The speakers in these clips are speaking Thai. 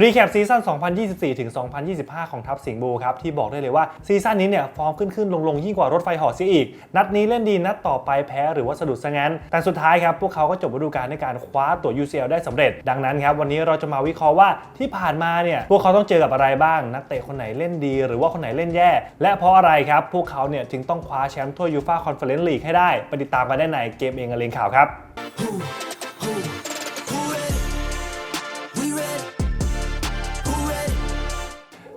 รีแคปซีซั่น 2024 ถึง 2025 ของทัพสิงห์บูครับที่บอกได้เลยว่าซีซั่นนี้เนี่ยฟอร์มขึ้นขึ้นลงลงยิ่งกว่ารถไฟหอเสียอีก นัดนี้เล่นดีนัดต่อไปแพ้หรือว่าสะดุดซะงั้น แต่สุดท้ายครับพวกเขาก็จบฤดูกาลในการคว้าตั๋ว UCL ได้สำเร็จ ดังนั้นครับวันนี้เราจะมาวิเคราะห์ว่าที่ผ่านมาเนี่ยพวกเขาต้องเจอกับอะไรบ้าง นักเตะคนไหนเล่นดี หรือว่าคนไหนเล่นแย่ และเพราะอะไรครับพวกเขาเนี่ยจึงต้องคว้าแชมป์ถ้วยยูฟ่าคอนเฟอเรนซ์ลีกให้ได้ไปติดตามกันได้ในเกมเองกับเลงข่าวครับ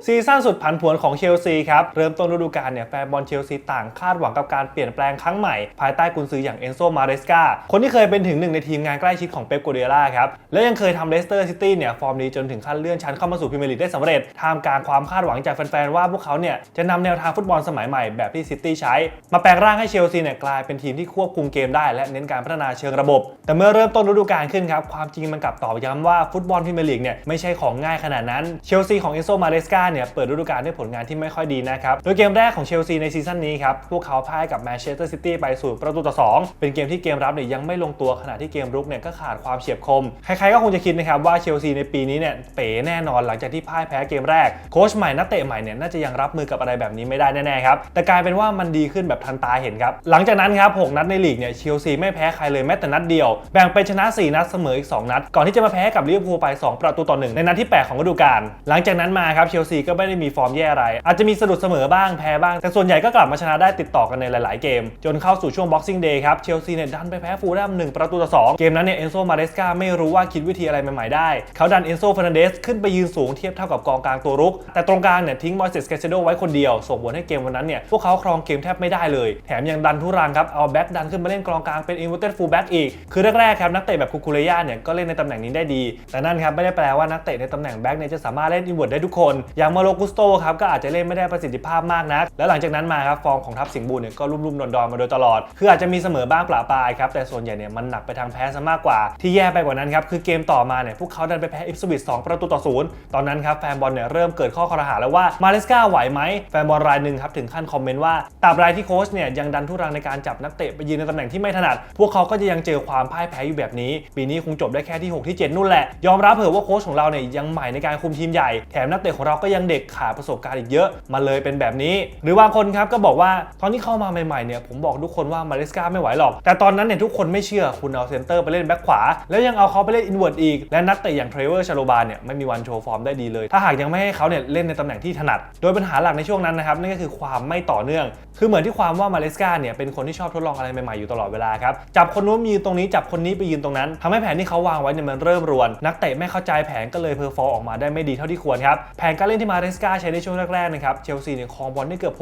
ซีซั่นสุดผันผวนของเชลซีครับ เริ่มต้นฤดูกาลเนี่ยแฟนบอลเชลซีต่างคาดหวังกับการเปลี่ยนแปลงครั้งใหม่ ภายใต้กุนซืออย่างเอนโซมาเรสกาคนที่เคยเป็นถึงหนึ่งในทีมงานใกล้ชิดของเป๊ปโกเดียล่าครับ และยังเคยทำเลสเตอร์ซิตี้เนี่ยฟอร์มดีจนถึงขั้นเลื่อนชั้นเข้ามาสู่พรีเมียร์ลีกได้สำเร็จท่ามกลางความคาดหวังจากแฟนๆว่าพวกเขาเนี่ยจะนำแนวทางฟุตบอลสมัยใหม่แบบที่ซิตี้ใช้ มาแปลงร่างให้เชลซีเนี่ยกลายเป็นทีมที่ควบคุมเกมได้และเน้นการพัฒนาเชิงระบบ แต่เมื่อเริ่มต้นฤดูกาลขึ้นครับความจริงมันกลับตอกย้ำว่าฟุตบอลพรีเมียร์ลีกเนี่ยไม่ใช่ของง่ายขนาดนั้นเชลซีของเอนโซมาเรสกาเนี่ยเปิดฤดูกาลด้วยผลงานที่ไม่ค่อยดีนะครับโดยเกมแรกของเชลซีในซีซั่นนี้ครับพวกเขาพ่ายกับแมนเชสเตอร์ซิตี้ไปสู่ประตูต่อ 2 เป็นเกมที่เกมรับเนี่ยยังไม่ลงตัวขณะที่เกมรุกเนี่ยก็ขาดความเฉียบคม ใครๆก็คงจะคิดนะครับว่าเชลซีในปีนี้เนี่ยเป๋แน่นอนหลังจากที่พ่ายแพ้เกมแรกโค้ชใหม่นักเตะใหม่เนี่ยน่าจะยังรับมือกับอะไรแบบนี้ไม่ได้แน่ๆครับแต่กลายเป็นว่ามันดีขึ้นแบบทันตาเห็นครับหลังจากนั้นครับหกนัดในลีกเนี่ยเชลซีไม่แพ้ใครเลยแม้แต่นัดเดียว แบ่งเป็นชนะ 4 นัดเสมออีก 2 นัด ก่อนที่จะมาแพ้กับลิเวอร์พูลไป 2 ประตูต่อหนึ่งในนัดที่ 8 ของฤดูกาลหลังจากนั้นมาครับเชลซีก็ไม่ได้มีฟอร์มแย่อะไร อาจจะมีสะดุดเสมอบ้างแพ้บ้าง แต่ส่วนใหญ่ก็กลับมาชนะได้ติดต่อกันในหลาย ๆ เกม จนเข้าสู่ช่วง Boxing Day ครับเชลซีเนี่ยดันไปแพ้ฟูลแลม1ประตูต่อ2เกมนั้นเนี่ยเอนโซมาเรสกาไม่รู้ว่าคิดวิธีอะไรใหม่ ๆ ได้ เขาดันเอนโซฟ r น a นเดสขึ้นไปยืนสูงเทียบเท่ากับกองกลางตัวรุก แต่ตรงกลางเนี่ยทิ้งมอยเซสเกเซโดไว้คนเดียว ส่งผลให้เกมวันนั้นเนี่ยพวกเขาครองเกมแทบไม่ได้เลย แถมยังดันทุรังครับเอาแบ็กดันขึ้นมาเล่นกองกลางเป็นอินเวอร์เต็ดฟูลแบ็กอีกคือแรกๆครับนักเตะแบบคุคูเรย่าเนี่ยก็เล่นในตำแหน่งนี้ได้ดี แต่นั่นครับไม่ได้แปลว่านักเตะในตำแหน่งแบ็กเนี่ยจะสามารถเล่นอินเวอร์ได้ทุกคนอย่างมาโลกุสโตครับก็อาจจะเล่นไม่ได้ประสิทธิภาพมากนัก และหลังจากนั้นมาครับฟอร์มของทัพสิงห์บูรณ์เนี่ยก็รุ่มๆดอนๆมาโดยตลอด คืออาจจะมีเสมอบ้างปลาปลายครับแต่ส่วนใหญ่เนี่ยมันหนักไปทางแพ้ซะมากกว่า ที่แย่ไปกว่านั้นครับคือเกมต่อมาเนี่ยพวกเขาดันไปแพ้อิฟสวิต2ประตูต่อศูนย์ตอนนั้นครับแฟนบอลเนี่ยเริ่มเกิดข้อคอรหาแล้วว่ามาเลสกาไหวไหมแฟนบอลรายหนึ่งครับถึงขั้นคอมเมนต์ว่าตราบรายที่โค้ชเนี่ยยังดันทุรังในการจับนักเตะไปยืนในตำแหน่งที่ไม่ถนัด พวกเขาก็จะยังเจอความพ่ายแพ้อยู่แบบนี้ ปีนี้คงจบได้แค่ที่ 6 ที่ 7 นู่นแหละ ยอมรับเถอะว่าโค้ชของเราเนี่ยยังใหม่ในการคุมทีมใหญ่ แถมนักเตะของเราก็ยังเด็กขาดประสบการณ์อีกเยอะมันเลยเป็นแบบนี้ หรือบางคนครับก็บอกว่าตอนที่เข้ามาใหม่ๆเนี่ยผมบอกทุกคนว่ามาเลสกาไม่ไหวหรอก แต่ตอนนั้นเนี่ยทุกคนไม่เชื่อคุณเอาเซนเตอร์ไปเล่นแบ็คขวา แล้วยังเอาเขาไปเล่นอินเวอร์ตอีก และนักเตะอย่างเทรเวอร์ชาโลบานเนี่ยไม่มีวันโชว์ฟอร์มได้ดีเลย ถ้าหากยังไม่ให้เขาเนี่ยเล่นในตำแหน่งที่ถนัด โดยปัญหาหลักในช่วงนั้นนะครับนั่นก็คือความไม่ต่อเนื่อง คือเหมือนที่ความว่ามาเลสกาเนี่ยเป็นคนที่ชอบทดลองอะไรใหม่ๆอยู่ตลอดเวลาครับจับคนนู้นมายืนตรงนี้จับคนนี้ไปยืนตรงนั้นทำให้แผนที่เขาวางไว้เนี่ยมันเริ่มรวน นักเตะไม่เข้าใจแผนก็เลยเพอร์ฟอร์ออกมาได้ไม่ดีเท่าที่ควรครับแผนการเล่นที่มาาเลสกาใช้ในช่วงแรกๆนะครับเชลซีเนี่ยครองบอลได้เกือบ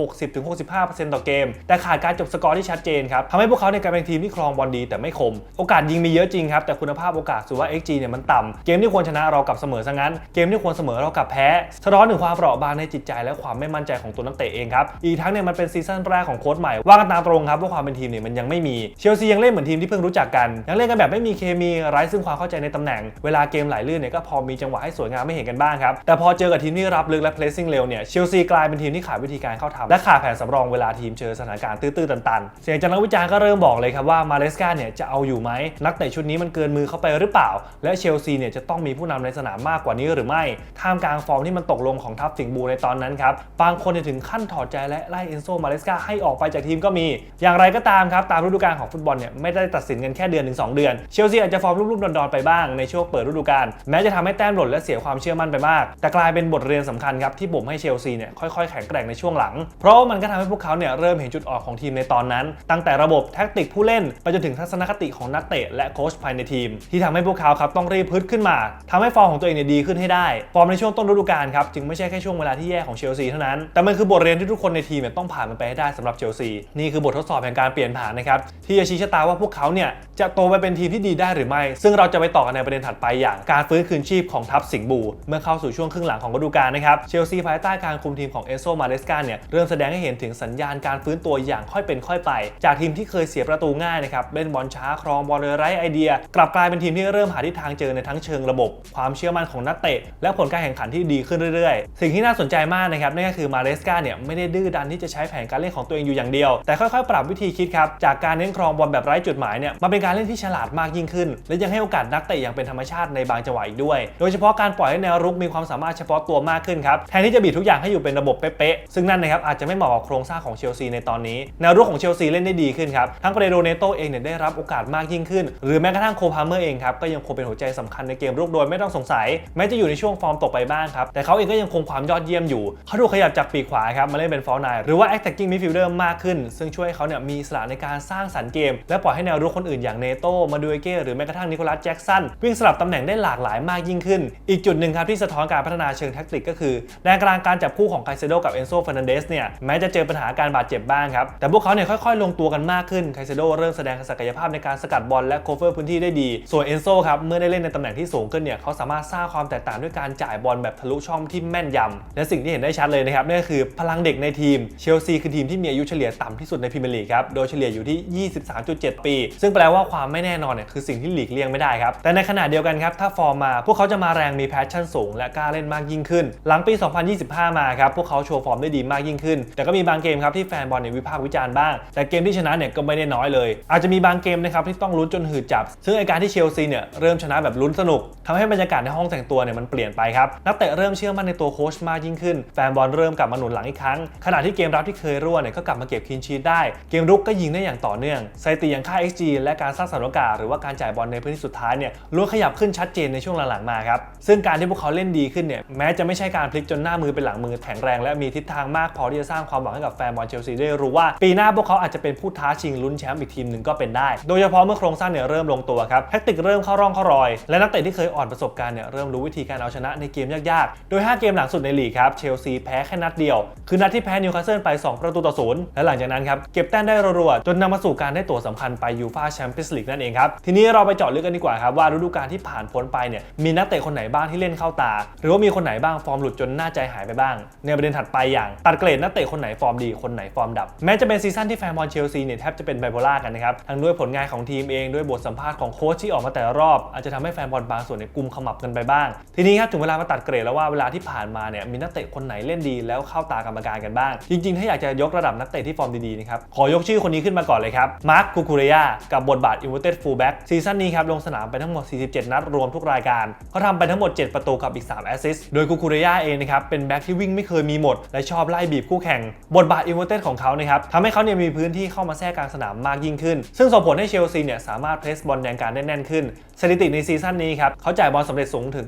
60-65%ต่อเกม แต่ขาดการจบสกอร์ที่ชัดเจนครับทำให้พวกเขาเนี่ยกายเป็นทีมที่ครองบอลดีแต่ไม่คม โอกาสยิงมีเยอะจริงครับ แต่คุณภาพโอกาสสุว่า XG เนี่ยมันต่ำเกมที่ควรชนะเรากลับเสมอซะงั้น เกมที่ควรเสมอเรากลับแพ้ สะท้อนถึงความเปราะบางในจิตใจและความไม่มั่นใจของตัวนักเตะเองครับ อีกทั้งเนี่ยมันเป็นซีซั่นแรกของโค้ชใหม่ ว่ากันตามตรงครับว่าความเป็นทีมเนี่ยมันยังไม่มี เชลซียังเล่นเหมือนทีมที่เพิ่งรู้จักกัน ยังเล่นกันแบบไม่มีเคมีไร้ซึ่งความเข้าใจในตำแหน่ง เวลาเกมไหลลื่นเนี่ยก็พอมีจังหวะให้สวยงามไม่เห็นกันบ้างครับ แต่พอเจอกับทีมที่รับลึกและ pressing เร็วเนี่ยเชลซีกลายเป็นทีมที่ขาดวิธีการเข้าทำและขาดแผนสำรองเวลาทีมเจอสถานการณ์ตื้อๆตันๆ เสียงจากนักวิจารณ์ก็เริ่มบอกเลยครับว่ามาเลสกาเนี่ยจะเอาอยู่ไหมนักเตะชุดนี้มันเกินมือเข้าไปหรือเปล่า และเชลซีเนี่ยจะต้องมีผู้นำในสนามมากกว่านี้หรือไม่ท่ามกลางฟอร์มที่มันตกลงของทัพสิงห์บูในตอนนั้นครับบางคนเนี่ยถึงขั้นถอดใจและไล่เอนโซมาเลสกาให้ออกไปจากทีมก็มี อย่างไรก็ตามครับตามฤดูกาลของฟุตบอลเนี่ยไม่ได้ตัดสินกันแค่เดือนถึง2เดือนเชลซีอาจจะฟอร์มรุ่มๆดอนๆไปบ้างในช่วงเปิดฤดูกาลแม้จะทำให้แต้มหล่นและเสียความเชื่อมั่นไปมาก แต่กลายเป็นบทเรียนสำคัญครับที่บ่มให้เชลซีเนี่ยค่อยๆแข็งแกร่งในช่วงหลัง เพราะว่ามันก็ทำให้พวกเขาเนี่ยเริ่มเห็นจุดอ่อนของทีมในตอนนั้น ตั้งแต่ระบบแท็กติกผู้เล่น ไปจนถึงทัศนคติของนักเตะและโค้ชภายในทีม ที่ทำให้พวกเขาครับต้องรีบพึดขึ้นมาทำให้ฟอร์มของตัวเองเนี่ยดีขึ้นให้ได้ ฟอร์มในช่วงต้นฤดูกาลครับจึงไม่ใช่แค่ช่วงเวลาที่แย่ของเชลซีเท่านั้นแต่มันคือบทเรียนที่ทุกคนในทีมเนี่ยต้องผ่านมันไปให้ได้สำหรับเชลซีนี่คือบททดสอบแห่งการเปลี่ยนผ่านนะครับที่จะชี้ชะตาว่าพวกเขาเนี่ยจะโตไปเป็นทีมที่ดีได้หรือไม่ ซึ่งเราจะไปต่อกันในประเด็นถัดไปอย่างการฟื้นคืนชีพของทัพสิงห์บูเมื่อเข้าสู่ช่วงครึ่งหลังของฤดูกาลนะครับครับเชลซีภายใต้การคุมทีมของเอโซมาเ e สกาเนี่ยเริ่มแสดงให้เห็นถึงสัญญาณการฟื้นตัวอย่างค่อยเป็นค่อยไป จากทีมที่เคยเสียประตูง่ายนะครับเล่นบอลช้าครองบอลโดยไร้ไอเดีย กลับกลายเป็นทีมที่เริ่มหาทิศทางเจอในทั้งเชิงระบบ ความเชื่อมั่นของนักเตะ และผลการแข่งขันที่ดีขึ้นเรื่อยๆ สิ่งที่น่าสนใจมากนะครับนั่นก็คือมาเ e สกาเนี่ยไม่ได้ดื้อดันที่จะใช้แผนการเล่นของตัวเองอยู่อย่างเดียว แต่ค่อยๆ ปรับวิธีคิดครับจากการเน้นครองบอลแบบไร้จุดหมายเนี่ยมาเป็นการเล่นที่ฉลาดมากยิ่งขึ้น และยังให้โอกาสนักเตะอย่างเป็นธรรมชาติในบางจังหวะอีกด้วย โดยเฉพาะการปล่อยให้แนวรุกมีความสามารถเฉพาะตัวมากขึ้นครับ แทนที่จะบีบทุกอย่างให้อยู่เป็นระบบเป๊ะๆ ซึ่งนั่นนะครับอาจจะไม่เหมาะกับโครงสร้างของเชลซีในตอนนี้ แนวรุกของเชลซีเล่นได้ดีขึ้นครับ ทั้งเปโรเนโตเองเนี่ยได้รับโอกาสมากยิ่งขึ้น หรือแม้กระทั่งโคพาเมอร์เองครับก็ยังคงเป็นหัวใจสำคัญในเกมรุกโดยไม่ต้องสงสัย แม้จะอยู่ในช่วงฟอร์มตกไปบ้างครับ แต่เขาเองก็ยังคงความยอดเยี่ยมอยู่เขาถูกขยับจากปีกขวาครับมาเล่นเป็นฟอลไนหรือว่า attacking midfielder มากขึ้น ซึ่งช่วยให้เขาเนี่ยมีสระในการสร้างสรรค์เกม และปล่อยให้แนวรุกคนอื่นอย่างเนโตมาดูเก้หรือแม้กระทั่งนิโคลัสแจ็กสันวิ่งสลับตำแหน่งได้หลากหลายมากยิ่งขึ้น อีกจุดหนึ่งครับที่สะท้อนการพัฒนาเชิงแท็กติกก็คือแดนกลางการจับคู่ของไคเซโดกับเอนโซฟ r นันเดสเนี่ยแม้จะเจอปัญหาการบาดเจ็บบ้างครับ แต่พวกเขาเนี่ยค่อยๆ ลงตัวกันมากขึ้นไคเซโดเริ่มแสดงศักยภาพในการสกัดบอลและโคเวอร์พื้นที่ได้ดี ส่วนเอนโซครับเมื่อได้เล่นในตำแหน่งที่สูงขึ้นเนี่ยเขาสามารถสร้างความแตกต่างด้วยการจ่ายบอลแบบทะลุช่องที่แม่นยำและสิ่งที่เห็นได้ชัดเลยนะครับนั่นก็คือพลังเด็กในทีมเชลซีคือทีมที่มีอายุเฉลี่ยต่ำที่สุดในพรีเมียร์ลีกครับโดยเฉลี่ยอยู่ที่ 23.7 ปี ซึ่งแปลว่าความไม่แน่นอนเนี่ยคือสิ่งที่หลีกเลี่ยงไม่ได้ครับแต่ในขณะเดียวกันครับถ้าฟอร์มมา พวกเขาจะมาแรงมีแพชชั่นสูง และกล้าเล่นมากยิ่งขึ้น หลังปี 2025 มาครับ พวกเขาโชว์ฟอร์มได้ดีมากยิ่งขึ้น แต่ก็มีบางเกมครับที่แฟนบอลเนี่ยวิพากษ์วิจารณ์บ้าง แต่เกมที่ชนะเนี่ยก็ไม่ได้น้อยเลย อาจจะมีบางเกมนะครับที่ต้องลุ้นจนหืดจับ ซึ่งไอการที่เชลซีเนี่ยเริ่มชนะแบบลุ้นสนุกทำให้บรรยากาศในห้องแต่งตัวเนี่ยมันเปลี่ยนไปครับ นักเตะเริ่มเชื่อมั่นในตัวโค้ชมากยิ่งขึ้น แฟนบอลเริ่มกลับมาหนุนหลังอีกครั้ง ขณะที่เกมรับที่เคยรั่วเนี่ยก็กลับมาเก็บคินชีตได้ เกมรุกก็ยิงได้อย่างต่อเนื่องสถิติอย่างค่า XG และการสร้างสรรค์โอกาสหรือว่าการจ่ายบอลในพื้นที่สุดท้ายเนี่ยล้วนขยับขึ้นชัดเจนในช่วงหลังๆมาครับซึ่งการที่พวกเขาเล่นดีขึ้นเนี่ยแม้จะไม่ใช่การพลิกจนหน้ามือเป็นหลังมือแข็งแรง และมีทิศทางมากพอที่จะสร้างความหวังให้กับแฟนบอลเชลซีได้รู้ว่า ปีหน้าพวกเขาอาจจะเป็นผู้ท้าชิงลุ้นแชมป์อีกทีมหนึ่งก็เป็นได้ โดยเฉพาะเมื่อโครงสร้างเนี่ยเริ่มลงตัวครับแทคติกเริ่มเข้าร่องเข้ารอย และนักเตะที่เคยอ่อนประสบการณ์เนี่ยเริ่มรู้วิธีการเอาชนะในเกมยากๆ โดย 5 เกมหลังสุดในลีกครับเชลซีแพ้แค่นัดเดียว คือนัดที่แพ้นิวคาสเซิลไป 2 ประตูต่อศูนย์และหลังจากนั้นครับเก็บแต้มได้รัวๆจนนำมาสู่การได้ตั๋วสำคัญไปยูฟ่าแชมเปี้ยนส์ลีกนั่นเองครับทีนี้เราไปเจาะลึกกันดีกว่าครับว่าฤดูกาลที่ผ่านพ้นไปเนี่ยมีนักเตะคนไหนบ้างที่เล่นเข้าตา หรือว่ามีคนไหนบ้างฟอร์มหลุดจนน้าใจหายไปบ้าง ในประเด็นถัดไปอย่าง ตัดเกรดนักเตะคนไหนฟอร์มดีคนไหนฟอร์มดับ แม้จะเป็นซีซั่นที่แฟนบอลเชลซีเนี่ยแทบจะเป็นไบโพล่ากันนะครับทั้งด้วยผลงานของทีมเองด้วยบทสัมภาษณ์ของโค้ชที่ออกมาแต่ละรอบ อาจจะทำให้แฟนบอลบางส่วนเนี่ยกุมขมับกันไปบ้าง ทีนี้ครับถึงเวลามาตัดเกรดแล้วว่าเวลาที่ผ่านมาเนี่ยมีนักเตะคนไหนเล่นดีแล้วเข้าตากรรมการกันบ้าง จริงๆ ถ้าอยากจะยกระดับนักเตะที่ฟอร์มดีๆนะครับขอยกชื่อคนนี้ขึ้นมาก่อนเลยครับมาร์คคูคูเรียกับบทบาทอินเวอร์เต็ดฟูลแบ็กซีซั่นนี้ครับลงสนามไปทั้งหมด 47 นัดรวมทุกรายการเขาทำไปทั้งหมด 7 ประตูกับอีก 3 แอสซิสต์โดยคูคูเรียเองนะครับเป็นแบ็กที่วิ่งไม่เคยมีหมด และชอบไล่บีบคู่แข่ง บทบาทอินเวอร์เต็ดของเขานะครับทำให้เขาเนี่ยมีพื้นที่เข้ามาแทรกกลางสนามมากยิ่งขึ้น ซึ่งส่งผลให้เชลซีเนี่ยสามารถเพรสบอลแรงการได้แน่นขึ้น สถิติในซีซั่นนี้ครับเขาจ่ายบอลสำเร็จสูงถึง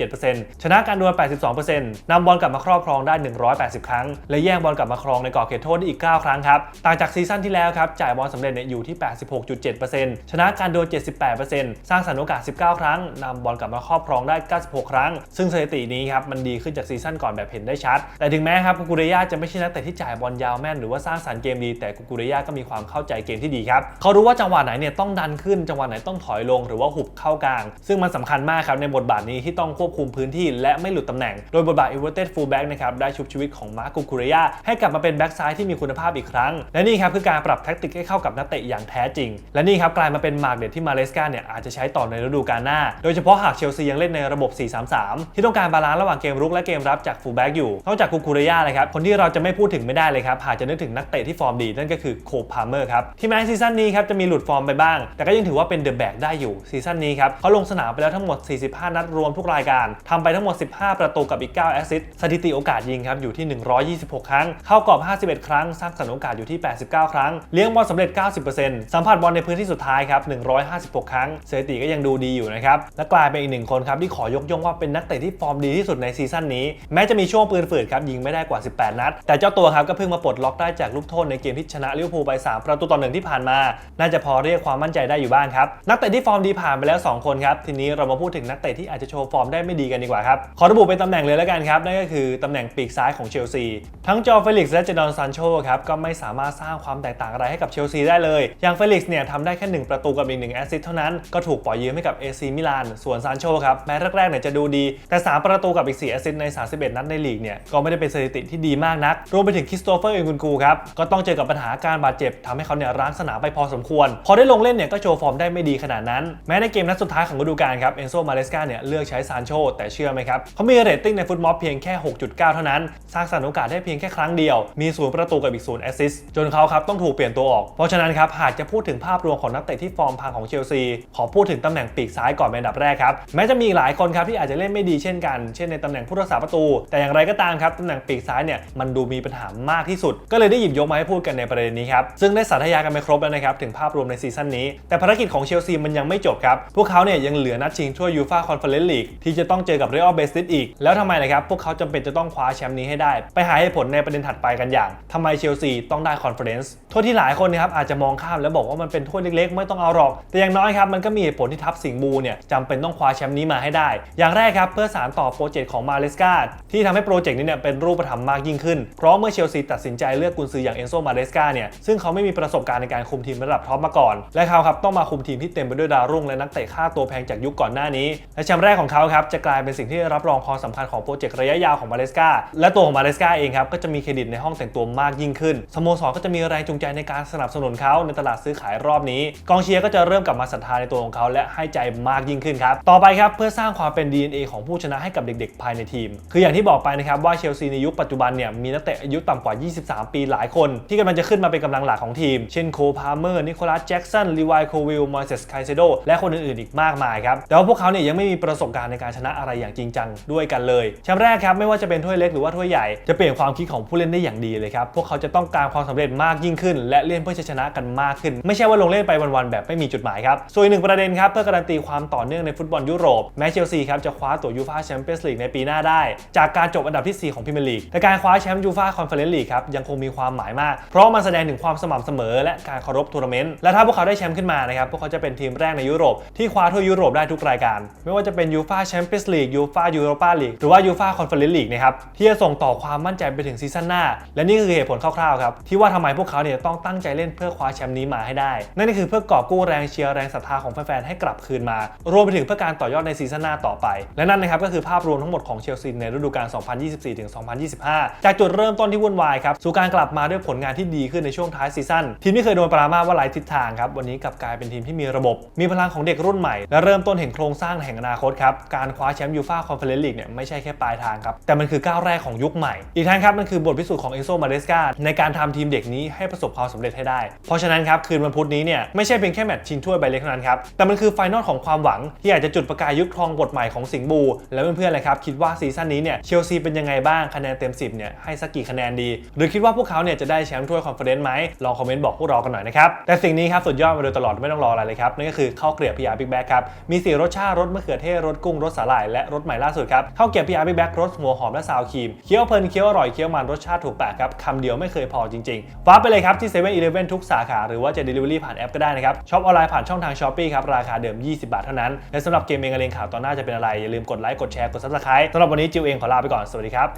88.7%ชนะการดวล 82%นำบอลกลับมาครอบครองได้ 180 ครั้ง และแย่งบอลกลับมาครองในกรอบเขตโทษได้อีก 9 ครั้งครับต่างจากซีซั่นที่แล้วครับจ่ายบอลสำเร็จเนี่ยอยู่ที่ 86.7%ชนะการดวล 78%สร้างสรรค์โอกาส 19 ครั้งนำบอลกลับมาครอบครองได้ 96 ครั้ง ซึ่งสถิตินี้ครับมันดีขึ้นจากซีซั่นก่อนแบบเห็นได้ชัด แต่ถึงแม้ครับกุกุเรยาจะไม่ใช่นักเตะที่จ่ายบอลยาวแม่นหรือว่าสร้างสรรค์เกมดี แต่กุกุเรยาก็มีความเข้าใจเกมที่ดีครับเขารู้ว่าจังหวะไหนเนี่ยต้องดันขึ้นจังหวะไหนต้องถอยลง หรือว่าหุบเข้ากลาง ซึ่งมันสำคัญมากครับในบทบาทนี้ที่ต้องควบคุมพื้นที่และไม่หลุดตำแหน่ง โดยบทบาท inverted fullback นะครับได้ชุบชีวิตของมาร์กุกุเรยาให้กลับมาเป็นแบ็กซ้ายที่มีคุณภาพอีกครั้ง และนี่ครับคือการปรับแท็กติกให้เข้ากับนักเตะอย่างแท้จริง และนี่ครับกลายมาเป็นมากเด็ดที่มาเลสกาเนี่ยอาจจะใช้ต่อในฤดูกาลหน้า โดยเฉพาะหากเชลซียังเล่นในระบบ 4-3-3 ที่ต้องการบาลานซ์ระหว่างเกมรุกและเกมรับจากฟูลแบ็กอยู่ นอกจากกุกุเรยาเลยครับ คนที่เราจะไม่พูดถึงไม่ได้เลยครับหากจะนึกถึงนักเตะที่ฟอร์มดี นั่นก็คือโคพาร์เมอร์ครับ ที่แม้ซีซั่นนี้ครับจะมีหลุดฟอร์มไปบ้าง แต่ก็ยังถือว่าเป็นเดอะแบ็กได้อยู่ซีซั่นนี้ครับเขาลงสนามไปแล้วทั้งหมด 45 นัดรวมทุกรายการทำไปทั้งหมด 15 ประตูกับอีก 9 แอสซิสต์สถิติโอกาสยิงครับอยู่ที่ 126 ครั้ง เข้ากรอบ 51 ครั้ง สร้างสรรค์โอกาสอยู่ที่ 89 ครั้ง เลี้ยงบอลสำเร็จ 90%สัมผัสบอลในพื้นที่สุดท้ายครับ 156 ครั้งสถิติก็ยังดูดีอยู่นะครับและกลายเป็นอีกหนึ่งคนครับที่ขอยกย่องว่าเป็นนักเตะที่ฟอร์มดีที่สุดในซีซั่นนี้ แม้จะมีช่วงปืนฝืดครับยิงไม่ได้กว่า 18 นัด แต่เจ้าตัวครับก็เพิ่งมาปลดล็อกได้จากลูกโทษในเกมที่ชนะลิเวอร์พูลไป 3 ประตูต่อหนึ่งที่ผ่านมา น่าจะพอเรียกความมั่นใจได้อยู่บ้างครับ นักเตะที่ฟอร์มดีผ่านไปแล้ว 2 คนครับทีนี้เรามาพูดถึงนักเตะที่อาจจะโชว์ฟอร์มได้ไม่ดีกันดีกว่าครับขอระบุเป็นตำแหน่งเลยแล้วกันครับนั่นก็คือตำแหน่งปีกซ้ายของเชลซีทั้งจอเฟลิกซ์และเจดอนซานโชครับก็ไม่สามารถสร้างความแตกต่างอะไรให้กับเชลซีได้เลย อย่างเฟลิกซ์เนี่ยทำได้แค่1ประตูกับอีก1แอสซิสต์เท่านั้นก็ถูกปล่อยยืมให้กับ AC มิลานส่วนซานโชครับแม้แรกๆเนี่ยจะดูดีแต่ 3 ประตูกับอีก4แอสซิสใน 31 นัดในลีกเนี่ยก็ไม่ได้เป็นสถิติที่ดีมากนัก รวมไปถึงคริสโตเฟอร์เองกุนกูครับก็ต้องเจอกับปัญหาการบาดเจ็บทำให้เขาเนี่ยร้างสนามไปพอสมควร พอได้ลงเล่นเนี่ยก็โชว์ฟอร์มได้ไม่ดีขนาดนั้น แม้ในเกมนัดสุดท้ายของฤดูกาลครับเอนโซมาเลสกาเนี่ยเลือกใช้ซานโชแต่เชื่อไหมครับเขามีเรตติ้งในฟุตบอลเพียงแค่ 6.9 เท่านั้น สร้างสรรค์โอกาสได้เพียงแค่ครั้งเดียว มีศูนย์ประตูกับอีกศูนย์แอสซิสต์จนเขาครับต้องถูกเปลี่ยนตัวออก เพราะฉะนั้นครับหากจะพูดถึงภาพรวมของนักเตะที่ฟอร์มพังของเชลซี ขอพูดถึงตำแหน่งปีกซ้ายก่อนเป็นอันดับแรกครับ แม้จะมีหลายคนครับที่อาจจะเล่นไม่ดีเช่นกัน เช่นในตำแหน่งผู้รักษาประตู แต่อย่างไรก็ตามครับตำแหน่งปีกซ้ายเนี่ยมันดูมีปัญหามากที่สุด ก็เลยได้หยิบยกมาให้พูดกันในประเด็นนี้ครับซึ่งได้สาธยายกันไปครบแล้วนะครับถึงภาพรวมในซีซั่นนี้ แต่ภารกิจของเชลซีมันยังไม่จบครับพวกเขาเนี่ยยังเหลือนัดชิงถ้วยยูฟ่าคอนเฟอเรนซ์ลีกที่จะต้องเจอกับเรอัลเบสติสอีก แล้วทำไมนะครับพวกเขาจำเป็นจะต้องคว้าแชมป์นี้ให้ได้ ไปหาเหตุผลในประเด็นถัดไปกันอย่างทำไมเชลซีต้องได้คอนเฟอเรนซ์ถ้วยที่หลายคนนะครับอาจจะมองข้ามแล้วบอกว่ามันเป็นถ้วยเล็กๆ ไม่ต้องเอาหรอก แต่อย่างน้อยครับมันก็มีเหตุผลที่ทัพสิงห์บูเนี่ยจำเป็นต้องคว้าแชมป์นี้มาให้ได้ อย่างแรกครับเพื่อสานต่อโปรเจกต์ของมาเลสกาที่ทำให้โปรเจกต์นี้เนี่ยเป็นรูปธรรมมากยิ่งขึ้น เพราะเมื่อเชลซีตัดสินใจเลือกกุนซืออย่างเอนโซมาเลสกาเนี่ยซึ่งเขาไม่มีประสบการณ์ในการคุมทีมระดับท็อปมาก่อน และเขาครับต้องมาคุมทีมที่เต็มไปด้วยดาวรุ่งและนักเตะค่าตัวแพงจากยุคก่อนหน้านี้ และแชมป์แรกของเขาครับจะกลายเป็นสิ่งที่รับรองความสำคัญของโปรเจกต์ระยะยาวของมาเลสกาและตัวของมาเลสกาเองครับก็จะมีเครดิตในห้องแต่งตัวมากยิ่งขึ้นสโมสรก็จะมีแรงจูงใจในการสนับสนุนเขาในตลาดซื้อขายรอบนี้ กองเชียร์ก็จะเริ่มกลับมาศรัทธาในตัวของเขาและให้ใจมากยิ่งขึ้นครับต่อไปครับเพื่อสร้างความเป็น DNA ของผู้ชนะให้กับเด็ก ๆ ภายในทีมคืออย่างที่บอกไปนะครับว่าเชลซีในยุคปัจจุบันเนี่ยมีนักเตะอายุต่ำกว่า 23 ปีหลายคน ที่กำลังจะขึ้นมาเป็นกำลังหลักของทีม เช่นโคพาเมอร์ นิโคลัสแจ็กสันลีวายโควิลมอยเซสไคเซโดและคนอื่นๆอีกมากมายครับ แต่ว่าพวกเขาเนี่ยยังไม่มีประสบการณ์ในการชนะอะไรอย่างจริงจังด้วยกันเลยแชมป์แรกครับไม่ว่าจะเป็นถ้วยเล็กหรือว่าถ้วยใหญ่จะเปลี่ยนความคิดของผู้เล่นได้อย่างดีเลยครับพวกเขาจะต้องการความสำเร็จมากยิ่งขึ้น และเล่นเพื่อชนะกันมากขึ้น ไม่ใช่ว่าลงเล่นไปวันๆแบบไม่มีจุดหมายครับส่วนอีกหนึ่งประเด็นครับเพื่อการันตีความต่อเนื่องในฟุตบอลยุโรปแม้เชลซีครับจะคว้าตัวยูฟ่าแชมเปี้ยนส์ลีกในปีหน้าได้ จากการจบอันดับที่ 4 ของพรีเมียร์ลีกแต่การคว้าแชมป์ยูฟ่าคอนเฟอเรนซ์ลีกครับยังคงมีความหมายมาก เพราะมันแสดงถึงความสม่ำเสมอ และการเคารพทัวร์นาเมนต์และถ้าพวกเขาได้แชมป์ขึ้นมานะครับพวกเขาจะเป็นทีมแรกในยุโรปที่คว้าถ้วยยุโรปได้ทุกรายการ ไม่ว่าจะเป็นยูฟ่าแชมเปี้ยนส์ลีกยูฟ่ายูโรปาลีกหรือว่ายูฟ่าคอนเฟอเรนซ์ลีกนะครับที่จะส่งต่อความมั่นใจไปถึงซีซั่นหน้า และนี่คือเหตุผลคร่าวๆครับที่ว่าทำไมพวกเขาเนี่ยต้องตั้งใจเล่นเพื่อคว้าแชมป์นี้มาให้ได้ นั่นก็คือเพื่อกอบกู้แรงเชียร์แรงศรัทธาของแฟนๆให้กลับคืนมา รวมไปถึงเพื่อการต่อยอดในซีซั่นหน้าต่อไป และนั่นนะครับก็คือภาพรวมทั้งหมดของเชลซีในฤดูกาล 2024-2025 จากจุดเริ่มต้นที่วุ่นวายครับสู่การกลับมาด้วยผลงานที่ดีขึ้นในช่วงท้ายซีซั่นทีมที่เคยโดนปรามาว่าไร้ทิศทางครับวันนี้กลับกลายเป็นทีมที่มีระบบ มีพลังของเด็กรุ่นใหม่ และเริ่มต้นเห็นโครงสร้างแห่งอนาคตครับการคว้าแชมป์ยูฟ่าคอนเฟอเรนซ์ลีกเนี่ยไม่ใช่แค่ปลายทางครับแต่มันคือก้าวแรกของยุคใหม่ อีกทั้งครับมันคือบทพิสูจน์ของเอโซมาเดสกาในการทำทีมเด็กนี้ให้ประสบความสำเร็จให้ได้ เพราะฉะนั้นครับคืนวันพุธนี้เนี่ยไม่ใช่เป็นแค่แมตช์ชิงถ้วยใบเล็กเท่านั้นครับแต่มันคือไฟนอลของความหวังที่อาจจะจุดประกายยุคทองบทใหม่ของสิงห์บูและเพื่อนๆเลยครับคิดว่าซีซั่นนี้เนี่ยเชลซีเป็นยังไงบ้างคะแนนเต็ม 10เนี่ยให้สักกี่คะแนนดี หรือคิดว่าพวกเขาเนี่ยจะได้แชมป์ถ้วยคอนเฟอเรนซ์ไหมลองคอมเมนต์บอกพวกเรากันหน่อยนะครับแต่สิ่งนี้ครับสุดยอดมาโดยตลอดไม่ต้องรออะไรเลยครับนั่นก็คือข้าวเกลียบพีอาบิ๊กแบ็กครับมีสีรสชาติรสมะเขือเทศรสกุ้งรสสาหร่ายและรสใหม่ล่าสุดครับข้าวเกลียบพีอาบิ๊กแบ็กรสหัวหอมและซาวครีมเคี้ยวเพลินเคี้ยวอร่อยเคี้ยวมันรสชาติถูกปากครับคำเดียวไม่เคยพอจริงๆฟ้าไปเลยครับที่7 e เ e ่ e อทุกสาขาหรือว่าจะ Delivery ผ่านแอปก็ได้นะครับช็อปออนไลน์ผ่านช่องทาง s h อ p e e ครับราคาเดิม 20 บาทเท่านั้นและสำหรับเกมเองกระเลงข่าวตอนหน้าจะเป็นอะไรอย่าลืมกดไลค์กดแชร์กด subscribe สำหรับวันนี้จิวเองขอลาไปก่อน สวัสดีครับ